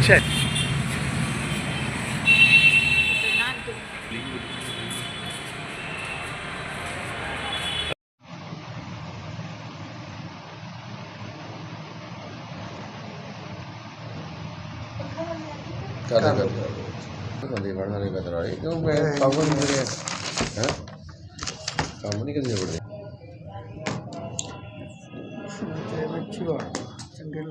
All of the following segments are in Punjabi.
ਅੱਛਾ ਕਰ ਦੇ ਕਰ ਬੰਦੇ ਵੜਨਾ ਨਹੀਂ ਬਦਲ ਰਹੀ ਕਿਉਂ ਮੈਂ ਕੰਮ ਨਹੀਂ ਕਰਿਆ ਹੈ ਕੰਮ ਨਹੀਂ ਕਰਿਆ ਬੜੇ ਅੱਛੀ ਬਾਤ ਚੰਗੇ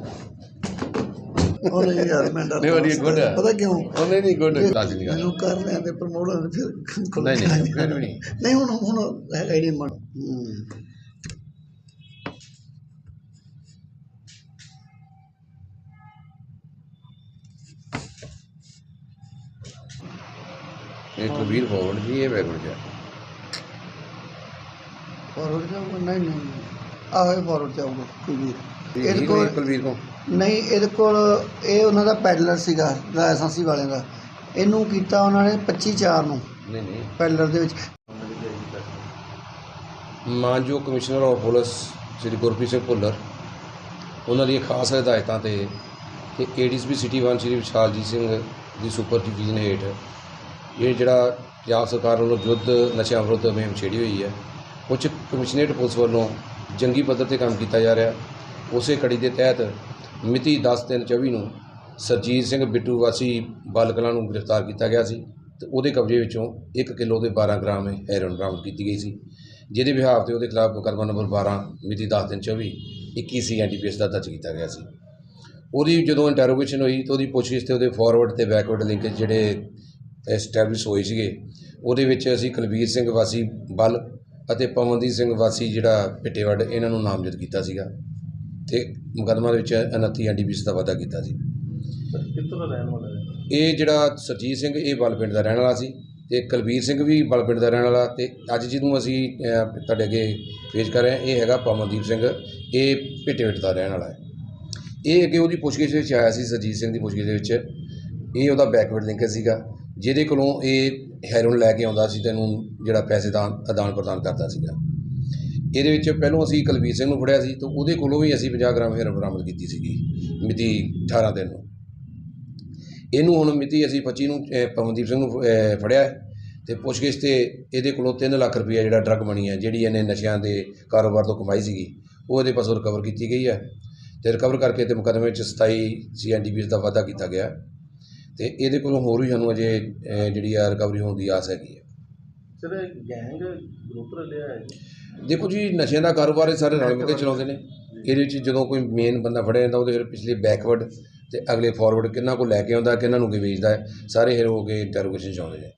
ਲੱਗੇ ਕੁਝ ਪੈਸੇ ਉਹ ਨਹੀਂ ਯਾਰ ਮੈਂ ਡਰ ਨਹੀਂ ਵਧੀਆ ਗੁੱਡ ਪਤਾ ਕਿਉਂ? ਉਹਨੇ ਨਹੀਂ ਗੁੱਡ ਨਹੀਂ ਮੈਨੂੰ ਕਰ ਲਿਆ ਤੇ ਪ੍ਰਮੋਟ ਹੋਣ ਫਿਰ ਨਹੀਂ ਨਹੀਂ। ਫਿਰ ਵੀ ਨਹੀਂ। ਨਹੀਂ। ਹੁਣ ਹੁਣ ਹੈਗਾ ਹੀ ਨਹੀਂ ਮਨ। ਇਹ ਕਬੀਰ ਫੋਰਵਰਡ ਜੀ ਇਹ ਬੈਕਵਰਡ ਜਾ। ਫਾਰਵਰਡ ਜਾਊਗਾ? ਨਹੀਂ ਨਹੀਂ ਆਹੇ ਫਾਰਵਰਡ ਜਾਊਗਾ ਇਹ ਇਹਦੇ ਕੋਲ ਕੁਲਵੀਰ ਕੋ ਨਹੀਂ ਇਹਦੇ ਕੋਲ ਇਹ ਉਹਨਾਂ ਦਾ ਪੈਡਲਰ ਸੀਗਾ ਲਾਇਸੈਂਸੀ ਵਾਲਿਆਂ ਦਾ। ਇਹਨੂੰ ਕੀਤਾ ਉਹਨਾਂ ਨੇ 25 4 ਨੂੰ। ਨਹੀਂ ਨਹੀਂ। ਪੈਡਲਰ ਦੇ ਵਿੱਚ। ਮਾਨਯੋਗ commissioner of police Shri Gurpreet Singh Bhullar ਉਹਨਾਂ ਦੀਆਂ ਖਾਸ ਹਦਾਇਤਾਂ ਤੇ ਤੇ ਏਡੀਸਪੀ ਸਿਟੀ 1 ਸ੍ਰੀ ਵਿਸ਼ਾਲਜੀਤ ਸਿੰਘ ਦੀ ਸੁਪਰਵਿਜ਼ਨ ਹੇਠ ਇਹ ਜਿਹੜਾ ਪੰਜਾਬ ਸਰਕਾਰ ਵੱਲੋਂ ਯੁੱਧ ਨਸ਼ਿਆਂ ਵਿਰੁੱਧ ਮੁਹਿੰਮ ਛੇੜੀ ਹੋਈ ਹੈ ਉਹ 'ਚ ਕਮਿਸ਼ਨਰੇਟ ਪੁਲਿਸ ਵੱਲੋਂ ਜੰਗੀ ਪੱਧਰ ਤੇ ਕੰਮ ਕੀਤਾ ਜਾ ਰਿਹਾ। ਉਸੇ ਕੜੀ ਦੇ ਤਹਿਤ ਮਿਤੀ 10/3/24 ਨੂੰ ਸਰਜੀਤ ਸਿੰਘ ਬਿੱਟੂ ਵਾਸੀ ਬਾਲਕਲਾਂ ਨੂੰ ਗ੍ਰਿਫਤਾਰ ਕੀਤਾ ਗਿਆ ਸੀ ਤੇ ਉਹਦੇ ਕਬਜ਼ੇ ਵਿੱਚੋਂ 1 ਕਿਲੋ ਦੇ 12 ਗ੍ਰਾਮ ਹੈਰੋਇਨ ਬਰਾਮਦ ਕੀਤੀ ਗਈ ਸੀ, ਜਿਹਦੇ ਵਿਹਾਰ ਤੇ ਉਹਦੇ ਖਿਲਾਫ ਮੁਕੱਦਮਾ ਨੰਬਰ 12 ਮਿਤੀ 10/3/24 21 ਸੀ ਐਨਡੀਪੀਐਸ ਦਾ ਦਰਜ ਕੀਤਾ ਗਿਆ ਸੀ। ਉਹਦੀ ਜਦੋਂ ਇੰਟਰੋਗੇਸ਼ਨ ਹੋਈ ਤਾਂ ਉਹਦੀ ਪੁੱਛਗਿੱਛ ਤੇ ਉਹਦੇ ਫਾਰਵਰਡ ਤੇ ਬੈਕਵਰਡ ਲਿੰਕ ਜਿਹੜੇ ਐਸਟੈਬਲਿਸ਼ ਹੋਏ ਸੀਗੇ, ਉਹਦੇ ਵਿੱਚ ਅਸੀਂ ਕੁਲਬੀਰ ਸਿੰਘ ਵਾਸੀ ਬਲ ਅਤੇ ਪਵਨਦੀਪ ਸਿੰਘ ਵਾਸੀ ਜਿਹੜਾ ਪਿੱਟੇਵੜ, ਇਹਨਾਂ ਨੂੰ ਨਾਮਜ਼ਦ ਕੀਤਾ ਸੀਗਾ। ਤੇ ਮੁਕੱਦਮਾ ਦੇ ਵਿੱਚ 29 ਐਨਡੀਪੀਐਸ ਦਾ ਵਾਅਦਾ ਕੀਤਾ ਸੀ। ਕਿੱਥੋਂ ਦਾ ਰਹਿਣ ਵਾਲਾ ਹੈ? ਇਹ ਜਿਹੜਾ ਸਰਜੀਤ ਸਿੰਘ ਇਹ ਬਲ ਪਿੰਡ ਦਾ ਰਹਿਣ ਵਾਲਾ ਸੀ ਤੇ ਕੁਲਬੀਰ ਸਿੰਘ ਵੀ ਬਲ ਪਿੰਡ ਦਾ ਰਹਿਣ ਵਾਲਾ ਤੇ ਅੱਜ ਜਿਹਨੂੰ ਅਸੀਂ ਅਹ, ਤੁਹਾਡੇ ਅੱਗੇ ਪੇਸ਼ ਕਰ ਰਹੇ ਹਾਂ ਇਹ ਹੈਗਾ ਪਵਨਦੀਪ ਸਿੰਘ। ਇਹ ਪਿੱਟੇਵਟ ਦਾ ਰਹਿਣ ਵਾਲਾ ਹੈ। ਇਹ ਅੱਗੇ ਉਹਦੀ ਪੁੱਛਗਿੱਛ ਵਿੱਚ ਆਇਆ ਸੀ ਸਰਜੀਤ ਸਿੰਘ ਦੀ ਪੁੱਛਗਿੱਛ ਦੇ ਵਿੱਚ। ਇਹ ਉਹਦਾ ਬੈਕਵਰਡ ਲਿੰਕ ਸੀਗਾ ਜਿਹਦੇ ਕੋਲੋਂ ਇਹ ਹੈਰੋਨ ਲੈ ਕੇ ਆਉਂਦਾ ਸੀ ਤੇ ਇਹਨੂੰ ਜਿਹੜਾ ਪੈਸੇ ਦਾ ਆਦਾਨ ਪ੍ਰਦਾਨ ਕਰਦਾ ਸੀਗਾ। ਇਹਦੇ ਵਿੱਚ ਪਹਿਲੋਂ ਅਸੀਂ ਕੁਲਬੀਰ ਸਿੰਘ ਨੂੰ ਫੜਿਆ ਸੀ ਤੇ ਉਹਦੇ ਕੋਲੋਂ ਵੀ ਅਸੀਂ 50 ਗ੍ਰਾਮ ਹੈਰੋਨ ਬਰਾਮਦ ਕੀਤੀ ਸੀਗੀ ਮਿਤੀ 18 ਦਿਨ ਨੂੰ। ਇਹਨੂੰ ਹੁਣ ਮਿਤੀ ਅਸੀਂ 25 ਨੂੰ ਅਹ, ਪਵਨਦੀਪ ਸਿੰਘ ਨੂੰ ਅਹ, ਫੜਿਆ ਹੈ ਤੇ ਪੁੱਛਗਿੱਛ ਤੇ ਇਹਦੇ ਕੋਲੋਂ 3 ਲੱਖ ਰੁਪਈਆ ਜਿਹੜਾ ਡਰੱਗ ਮਨੀ ਹੈ ਜਿਹੜੀ ਇਹਨੇ ਨਸ਼ਿਆਂ ਦੇ ਕਾਰੋਬਾਰ ਤੋਂ ਕਮਾਈ ਸੀਗੀ ਉਹ ਇਹਦੇ ਪਾਸੋਂ ਰਿਕਵਰ ਕੀਤੀ ਗਈ ਹੈ ਤੇ ਰਿਕਵਰ ਕਰਕੇ ਤੇ ਮੁਕੱਦਮੇ ਵਿੱਚ 27 ਸੀਐਨਡੀਪੀਐਸ ਦਾ ਵਾਅਦਾ ਕੀਤਾ ਗਿਆ ਤੇ ਇਹਦੇ ਕੋਲੋਂ ਹੋਰ ਵੀ ਸਾਨੂੰ ਅਜੇ ਅਹ, ਜਿਹੜੀ ਆ ਰਿਕਵਰੀ ਹੋਣ ਦੀ ਆਸ ਹੈਗੀ ਹੈ। ਸਰ ਗੈਂਗ ਗਰੁੱਪ ਰਲਿਆ ਹੈ ਜੀ। ਦੇਖੋ ਜੀ ਨਸ਼ਿਆਂ ਦਾ ਕਾਰੋਬਾਰ ਇਹ ਸਾਰੇ ਰਲ ਮਿਲ ਕੇ ਚਲਾਉਂਦੇ ਨੇ ਇਹਦੇ ਵਿੱਚ ਜਦੋਂ ਕੋਈ ਮੇਨ ਬੰਦਾ ਫੜਿਆ ਜਾਂਦਾ ਉਹਦੇ ਫਿਰ ਪਿਛਲੇ ਬੈਕਵਰਡ ਤੇ ਅਗਲੇ ਫਾਰਵਰਡ ਕਿੰਨਾ ਕੋ ਲੈ ਕੇ ਆਉਂਦਾ ਕਿੰਨਾ ਨੂੰ ਕੀ ਵੇਚਦਾ ਹੈ ਸਾਰੇ ਫਿਰ ਹੋ ਕੇ ਇੰਟਰੋਗੇਸ਼ਨ ਚ ਆਉਂਦੇ ਨੇ